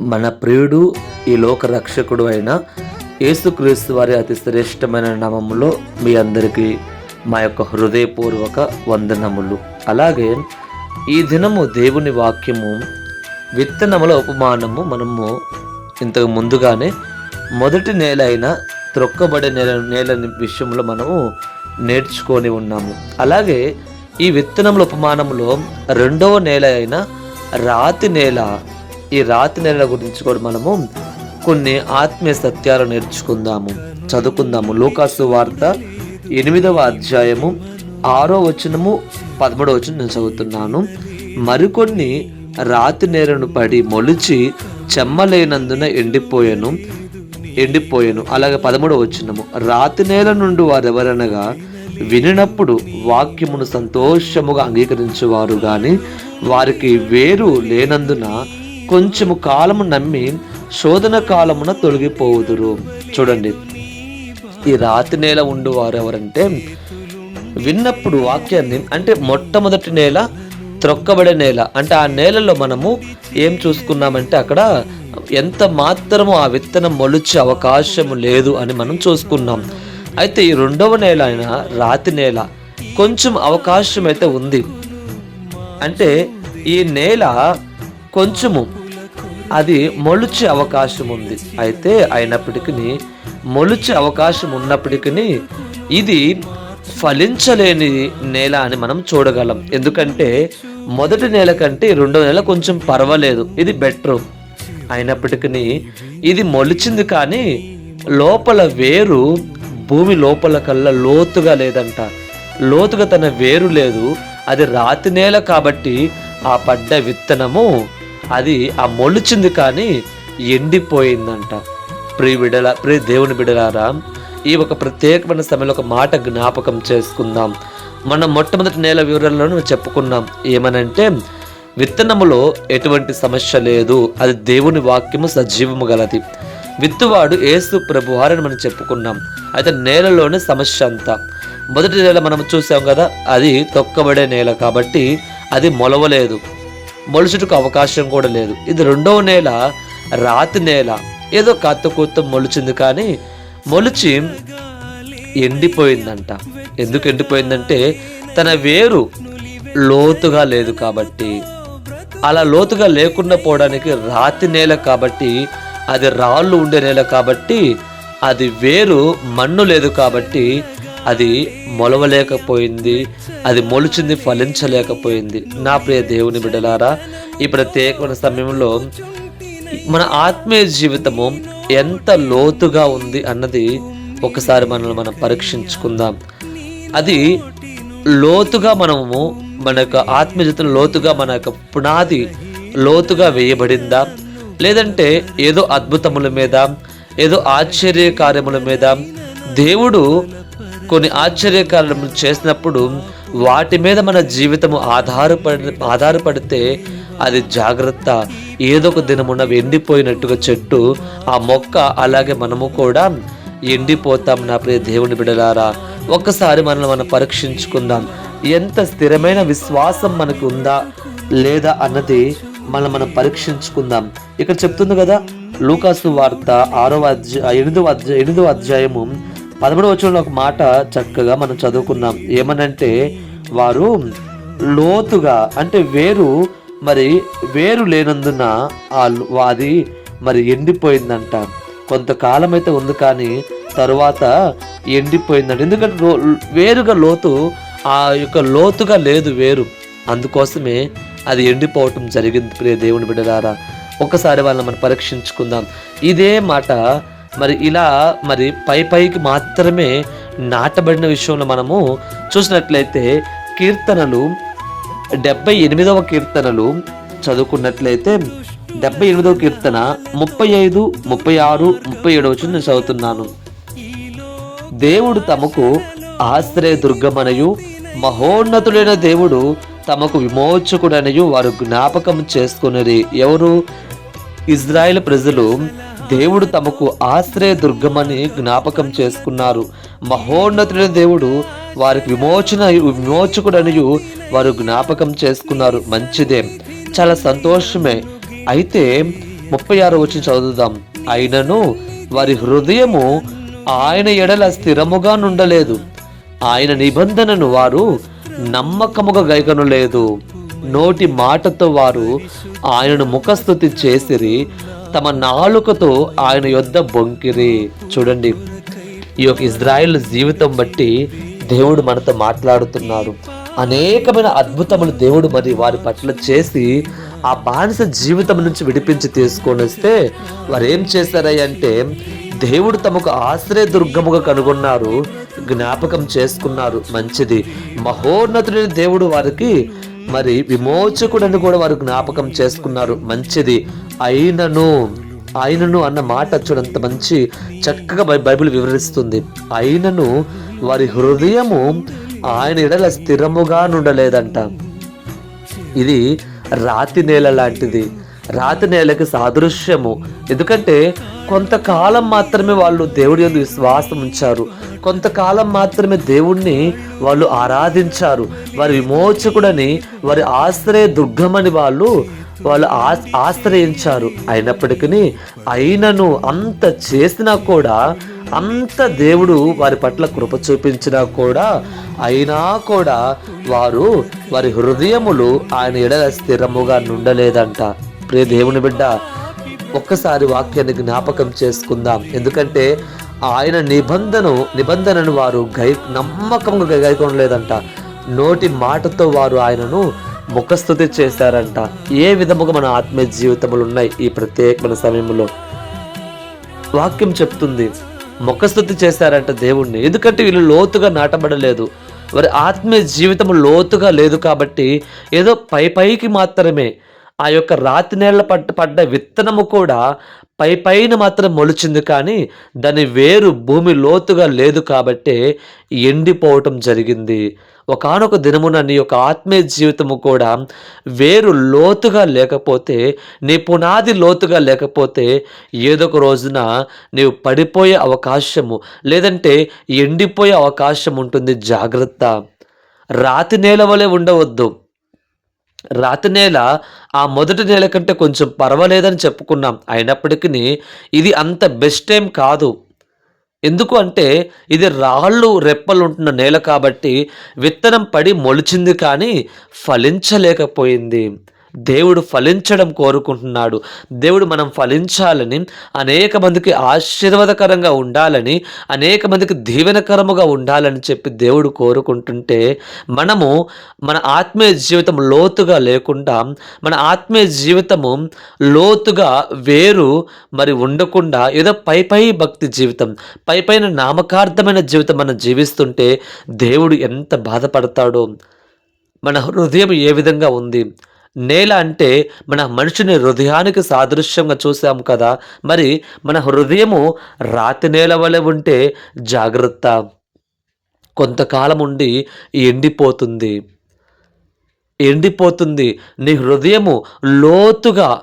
మన ప్రియుడు ఈ లోక రక్షకుడు అయిన యేసుక్రీస్తు వారి అతి శ్రేష్టమైన నామములో మీ అందరికీ మా యొక్క హృదయపూర్వక వందనములు. అలాగే ఈ దినము దేవుని వాక్యము విత్తనముల ఉపమానము మనము ఇంతకు ముందుగానే మొదటి నేల అయిన త్రొక్కబడే నేల నేల విషయంలో మనము నేర్చుకొని ఉన్నాము. అలాగే ఈ విత్తనముల ఉపమానంలో రెండవ నేల అయిన రాతి నేల ఈ రాతి నేల గురించి కూడా మనము కొన్ని ఆత్మీయ సత్యాలు నేర్చుకుందాము. చదువుకుందాము. లోకాసు వార్త ఎనిమిదవ అధ్యాయము ఆరో వచనము పదమూడవ వచనం నేను చదువుతున్నాను. మరికొన్ని రాతి నేలను పడి మొలిచి చెమ్మలేనందున ఎండిపోయాను ఎండిపోయాను. అలాగే పదమూడవ వచనము. రాతి నేల నుండి వారెవరనగా వినినప్పుడు వాక్యమును సంతోషముగా అంగీకరించేవారు కానీ వారికి వేరు లేనందున కొంచెము కాలము నమ్మి శోధన కాలమున తొలగిపోవుదురు. చూడండి. ఈ రాతి నేల ఉండేవారు ఎవరంటే విన్నప్పుడు వాక్యాన్ని అంటే మొట్టమొదటి నేల త్రొక్కబడే నేల. అంటే ఆ నేలలో మనము ఏం చూసుకున్నామంటే అక్కడ ఎంత మాత్రము ఆ విత్తనం మొలిచే అవకాశం లేదు అని మనం చూసుకున్నాం. అయితే ఈ రెండవ నేల అయిన రాతి నేల కొంచెం అవకాశం అయితే ఉంది. అంటే ఈ నేల కొంచెము అది మొలిచే అవకాశం ఉంది అయితే అయినప్పటికీ మొలిచే అవకాశం ఉన్నప్పటికీ ఇది ఫలించలేని నేల అని మనం చూడగలం. ఎందుకంటే మొదటి నేల కంటే రెండో నెల కొంచెం పర్వాలేదు. ఇది బెటర్. అయినప్పటికీ ఇది మొలిచింది కానీ లోపల వేరు భూమి లోపల కల్లా లోతుగా లేదంట. లోతుగా తన వేరు లేదు. అది రాతి నేల కాబట్టి ఆ పడ్డ విత్తనము అది ఆ మొలిచింది కానీ ఎండిపోయిందంట. ప్రియ బిడల ప్రియ దేవుని బిడలారా ఈ ఒక ప్రత్యేకమైన సమయంలో ఒక మాట జ్ఞాపకం చేసుకుందాం. మనం మొట్టమొదటి నేల వివరాలను చెప్పుకున్నాం ఏమనంటే విత్తనములో ఎటువంటి సమస్య లేదు. అది దేవుని వాక్యము సజీవము గలది. విత్తువాడు ఏసు ప్రభువారని మనం చెప్పుకున్నాం అయితే నేలలోనే సమస్య అంతా. మొదటి నేల మనం చూసాం కదా అది తొక్కబడే నేల కాబట్టి అది మొలవలేదు. మొలుచుటకు అవకాశం కూడా లేదు. ఇది రెండవ నేల రాతి నేల. ఏదో కత్త కూత మొలిచింది కానీ మొలిచి ఎండిపోయిందంట. ఎందుకు ఎండిపోయిందంటే తన వేరు లోతుగా లేదు కాబట్టి. అలా లోతుగా లేకుండా పోవడానికి రాతి నేల కాబట్టి అది రాళ్ళు ఉండే నేల కాబట్టి అది వేరు మన్ను లేదు కాబట్టి అది మొలవలేకపోయింది అది మొలిచింది ఫలించలేకపోయింది. నా ప్రియ దేవుని బిడ్డలారా ఈ ప్రత్యేకమైన సమయంలో మన ఆత్మీయ జీవితము ఎంత లోతుగా ఉంది అన్నది ఒకసారి మనల్ని మనం పరీక్షించుకుందాం. అది లోతుగా మనము మన యొక్క ఆత్మీయ జీవితం లోతుగా మన యొక్క పునాది లోతుగా వేయబడిందా? లేదంటే ఏదో అద్భుతముల మీద ఏదో ఆశ్చర్య కార్యముల మీద దేవుడు కొన్ని ఆశ్చర్య చేసినప్పుడు వాటి మీద మన జీవితము ఆధారపడి ఆధారపడితే అది జాగ్రత్త. ఏదో ఒక దినమున ఎండిపోయినట్టుగా చెట్టు ఆ మొక్క అలాగే మనము కూడా ఎండిపోతాం. నా ప్రియ దేవుని బిడలారా ఒక్కసారి మనల్ని మనం పరీక్షించుకుందాం. ఎంత స్థిరమైన విశ్వాసం మనకు ఉందా లేదా అన్నది మనం మనం పరీక్షించుకుందాం. ఇక్కడ చెప్తుంది కదా లూకాసు వార్త ఆరవ అధ్యాయ ఎనిమిదో అధ్యాయ ఎనిమిదో అధ్యాయము పదమూడవ వచనంలో ఒక మాట చక్కగా మనం చదువుకున్నాం. ఏమనంటే వారు లోతుగా అంటే వేరు మరి వేరు లేనందున ఆ వారి అది మరి ఎండిపోయిందంట. కొంతకాలం అయితే ఉంది కానీ తరువాత ఎండిపోయిందంట. ఎందుకంటే వేరుగా లోతు ఆ యొక్క లోతుగా లేదు వేరు. అందుకోసమే అది ఎండిపోవటం జరిగింది. ప్రియ దేవుని బిడ్డలారా ఒకసారి వాళ్ళని మనం పరీక్షించుకుందాం. ఇదే మాట మరి ఇలా మరి పై పైకి మాత్రమే నాటబడిన విషయంలో మనము చూసినట్లయితే కీర్తనలు డెబ్బై ఎనిమిదవ కీర్తనలు చదువుకున్నట్లయితే డెబ్బై ఎనిమిదవ కీర్తన ముప్పై ఐదు ముప్పై ఆరు ముప్పై ఏడు వచ్చి నేను చదువుతున్నాను. దేవుడు తమకు ఆశ్రయ దుర్గమనయు మహోన్నతుడైన దేవుడు తమకు విమోచకుడనయు వారు జ్ఞాపకం చేసుకునేది ఎవరు? ఇజ్రాయెల్ ప్రజలు దేవుడు తమకు ఆశ్రయ దుర్గమని జ్ఞాపకం చేసుకున్నారు. మహోన్నతుడైన దేవుడు వారికి విమోచన విమోచకుడనియు వారు జ్ఞాపకం చేసుకున్నారు. మంచిదే. చాలా సంతోషమే. అయితే ముప్పై ఆరు వచ్చి చదువుదాం. అయినను వారి హృదయము ఆయన ఎడల స్థిరముగా నుండలేదు. ఆయన నిబంధనను వారు నమ్మకముగా గైకనలేదు. నోటి మాటతో వారు ఆయనను ముఖస్థుతి చేసిరి. తమ నాలుకతో ఆయన యొద్ద బొంకిరి. చూడండి ఈ యొక్క ఇజ్రాయిల్ జీవితం బట్టి దేవుడు మనతో మాట్లాడుతున్నారు అనేకమైన అద్భుతములు దేవుడు మరి వారి పట్ల చేసి ఆ బానిస జీవితం నుంచి విడిపించి తీసుకొని వస్తే వారు ఏం చేశారంటే దేవుడు తమకు ఆశ్రయ దుర్గముగా కనుగొన్నారు జ్ఞాపకం చేసుకున్నారు. మంచిది. మహోన్నతుడైన దేవుడు వారికి మరి విమోచకుడని కూడా వారు జ్ఞాపకం చేసుకున్నారు. మంచిది. అయినను ఆయనను అన్న మాట చూడంత మంచి చక్కగా బై- బైబిల్ వివరిస్తుంది. అయినను వారి హృదయము ఆయన ఎడల స్థిరముగా నుండలేదంట. ఇది రాతి నేల లాంటిది. రాతి నేలకి సాదృశ్యము. ఎందుకంటే కొంతకాలం మాత్రమే వాళ్ళు దేవుడి యొక్క విశ్వాసం ఉంచారు. కొంతకాలం మాత్రమే దేవుణ్ణి వాళ్ళు ఆరాధించారు. వారి విమోచకుడని వారి ఆశ్రయ దుర్గమని వాళ్ళు వాళ్ళు ఆస్ ఆశ్రయించారు. అయినప్పటికీ అయినను అంత చేసినా కూడా అంత దేవుడు వారి పట్ల కృప చూపించినా కూడా అయినా కూడా వారు వారి హృదయములు ఆయన ఎడల స్థిరముగా నుండలేదంట. ప్రియ దేవుని బిడ్డ ఒక్కసారి వాక్యాన్ని జ్ఞాపకం చేసుకుందాం. ఎందుకంటే ఆయన నిబంధన నిబంధనను వారు గై నమ్మకంగా గైకొనలేదంట నోటి మాటతో వారు ఆయనను ముఖస్థుతి చేశారంట. ఏ విధముగా మన ఆత్మీయ జీవితములు ఉన్నాయి ఈ ప్రత్యేకమైన సమయంలో? వాక్యం చెప్తుంది ముఖస్థుతి చేశారంట దేవుణ్ణి. ఎందుకంటే వీళ్ళు లోతుగా నాటబడలేదు. వారి ఆత్మీయ జీవితం లోతుగా లేదు కాబట్టి ఏదో పై పైకి మాత్రమే ఆ యొక్క రాతి నేల పట్ట పడ్డ విత్తనము కూడా పై పైన మాత్రం మొలిచింది కానీ దాని వేరు భూమి లోతుగా లేదు కాబట్టే ఎండిపోవటం జరిగింది. ఒకానొక దినమున నీ యొక్క ఆత్మీయ జీవితము కూడా వేరు లోతుగా లేకపోతే నీ పునాది లోతుగా లేకపోతే ఏదో ఒక రోజున నీవు పడిపోయే అవకాశము లేదంటే ఎండిపోయే అవకాశం ఉంటుంది జాగ్రత్త. రాతి నేల వలె ఉండవద్దు. రాతి నేల ఆ మొదటి నేల కంటే కొంచెం పర్వాలేదని చెప్పుకున్నాం. అయినప్పటికీ ఇది అంత బెస్ట్ టైం కాదు. ఎందుకు అంటే ఇది రాళ్ళు రెప్పలు ఉంటున్న నేల కాబట్టి విత్తనం పడి మొలిచింది కానీ ఫలించలేకపోయింది. దేవుడు ఫలించడం కోరుకుంటున్నాడు. దేవుడు మనం ఫలించాలని అనేక మందికి ఆశీర్వాదకరంగా ఉండాలని అనేక మందికి దీవెనకరముగా ఉండాలని చెప్పి దేవుడు కోరుకుంటుంటే మనము మన ఆత్మీయ జీవితం లోతుగా లేకుండా మన ఆత్మీయ జీవితము లోతుగా వేరు మరి ఉండకుండా ఏదో పై పై భక్తి జీవితం పై పైన నామకార్థమైన జీవితం మనం జీవిస్తుంటే దేవుడు ఎంత బాధపడతాడో మన హృదయం ఏ విధంగా ఉంది నేల అంటే మన మనిషిని హృదయానికి సాదృశ్యంగా చూసాం కదా. మరి మన హృదయము రాతి నేల వలె ఉంటే జాగ్రత్త. కొంతకాలం ఉండి ఎండిపోతుంది. ఎండిపోతుంది. నీ హృదయము లోతుగా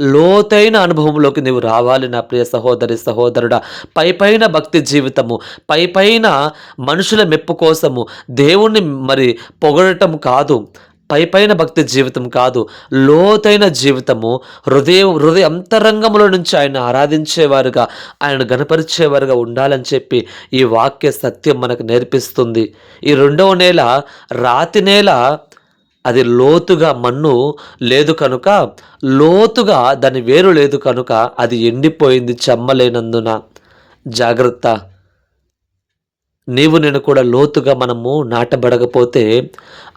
లోతైన అనుభవంలోకి నీవు రావాలి నా ప్రియ సహోదరి సహోదరుడా. పై పైన భక్తి జీవితము పై పైన మనుషుల మెప్పు కోసము దేవుణ్ణి మరి పొగడటం కాదు. పైపైన భక్తి జీవితం కాదు లోతైన జీవితము హృదయ హృదయ అంతరంగంలో నుంచి ఆయన ఆరాధించేవారుగా ఆయన గణపరిచేవారుగా ఉండాలని చెప్పి ఈ వాక్య సత్యం మనకు నేర్పిస్తుంది. ఈ రెండవ నేల రాతి నేల అది లోతుగా మన్ను లేదు కనుక లోతుగా దాని వేరు లేదు కనుక అది ఎండిపోయింది చెమ్మలేనందున జాగ్రత్త. నీవు నేను కూడా లోతుగా మనము నాటబడకపోతే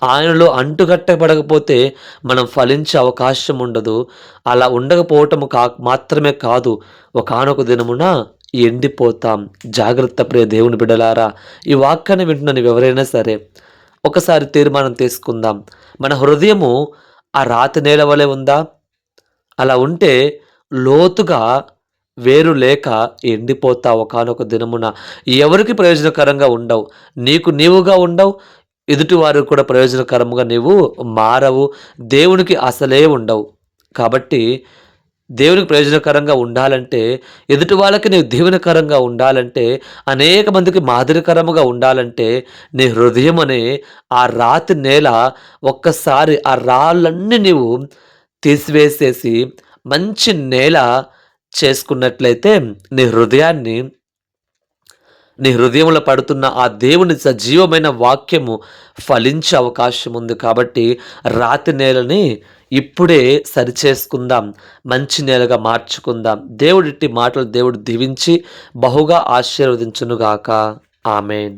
ఆయనలో అంటుకట్టబడకపోతే మనం ఫలించే అవకాశం ఉండదు. అలా ఉండకపోవటము కా మాత్రమే కాదు ఒకనొక దినమున ఎండిపోతాం. జాగ్రత్త ప్రియ దేవుని బిడలారా ఈ వాక్యాన్ని వింటున్న ఎవరైనా సరే ఒకసారి తీర్మానం తీసుకుందాం. మన హృదయము ఆ రాతి నేల వలె ఉందా? అలా ఉంటే లోతుగా వేరు లేక ఎండిపోతా ఒకనొక దినమున ఎవరికి ప్రయోజనకరంగా ఉండవు. నీకు నీవుగా ఉండవు. ఎదుటివారు కూడా ప్రయోజనకరముగా నీవు మారవు. దేవునికి అసలే ఉండవు. కాబట్టి దేవునికి ప్రయోజనకరంగా ఉండాలంటే ఎదుటి వాళ్ళకి నీవు దీవెనకరంగా ఉండాలంటే అనేక మందికి మాదిరికరముగా ఉండాలంటే నీ హృదయం అనే ఆ రాతి నేల ఒక్కసారి ఆ రాళ్ళన్నీ నీవు తీసివేసేసి మంచి నేల చేసుకున్నట్లయితే నీ హృదయాన్ని నీ హృదయంలో పడుతున్న ఆ దేవుని సజీవమైన వాక్యము ఫలించే అవకాశం ఉంది కాబట్టి రాతి నేలని ఇప్పుడే సరిచేసుకుందాం మంచి నేలగా మార్చుకుందాం. దేవుడిట్టి మాటలు దేవుడు దీవించి బహుగా ఆశీర్వదించునుగాక. ఆమెన్.